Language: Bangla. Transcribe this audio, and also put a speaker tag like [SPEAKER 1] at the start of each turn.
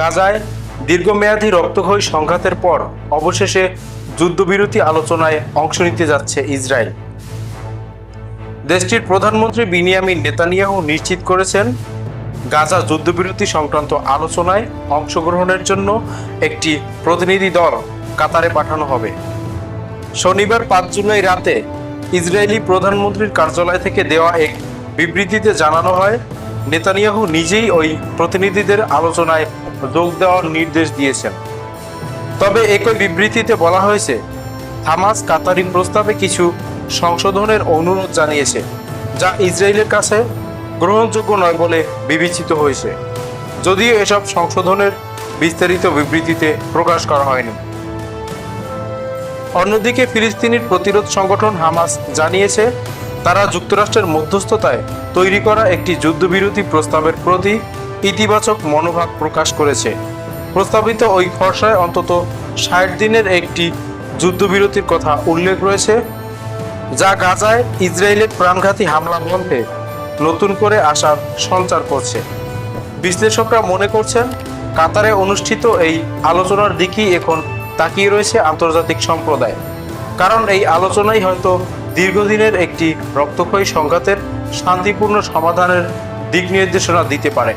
[SPEAKER 1] গাজায় দীর্ঘমেয়াদী রক্তক্ষয়ী সংঘাতের পর অবশেষে যুদ্ধবিরতি আলোচনায় অংশ নিতে যাচ্ছে ইসরায়েল দেশটির প্রধানমন্ত্রী বিনিয়ামিন নেতানিয়াহু নিশ্চিত করেছেন গাজা যুদ্ধবিরতি সংক্রান্ত আলোচনায় অংশগ্রহণের জন্য একটি প্রতিনিধি দল কাতারে পাঠানো হবে শনিবার পাঁচ জুলাই রাতে ইসরায়েলি প্রধানমন্ত্রীর কার্যালয় থেকে দেওয়া এক বিবৃতিতে জানানো হয় নেতানিয়াহু নিজেই ওই প্রতিনিধিদের আলোচনায় যোগ দেওয়ার নির্দেশ দিয়েছেন তবে একই বিবৃতিতে বলা হয়েছে হামাস কাতারি প্রস্তাবে কিছু সংশোধনের অনুরোধ জানিয়েছে যা ইসরায়েলের কাছে গ্রহণযোগ্য নয় বলে বিবেচিত হয়েছে যদিও এসব সংশোধনের বিস্তারিত বিবৃতিতে প্রকাশ করা হয়নি অন্যদিকে ফিলিস্তিনির প্রতিরোধ সংগঠন হামাস জানিয়েছে তারা যুক্তরাষ্ট্রের মধ্যস্থতায় তৈরি করা একটি যুদ্ধবিরতি প্রস্তাবের প্রতি ইতিবাচক মনোভাব প্রকাশ করেছে প্রস্তাবিত ওই খসড়ায় অন্তত ষাট দিনের একটি যুদ্ধবিরতির কথা উল্লেখ রয়েছে যা গাজায় ইসরায়েলের প্রাণঘাতী হামলা বন্ধে নতুন করে আসার সঞ্চার করছে বিশ্লেষকরা মনে করছেন কাতারে অনুষ্ঠিত এই আলোচনার দিকেই এখন তাকিয়ে রয়েছে আন্তর্জাতিক সম্প্রদায় কারণ এই আলোচনাই হয়তো দীর্ঘদিনের একটি রক্তক্ষয়ী সংঘাতের শান্তিপূর্ণ সমাধানের দিক নির্দেশনা দিতে পারে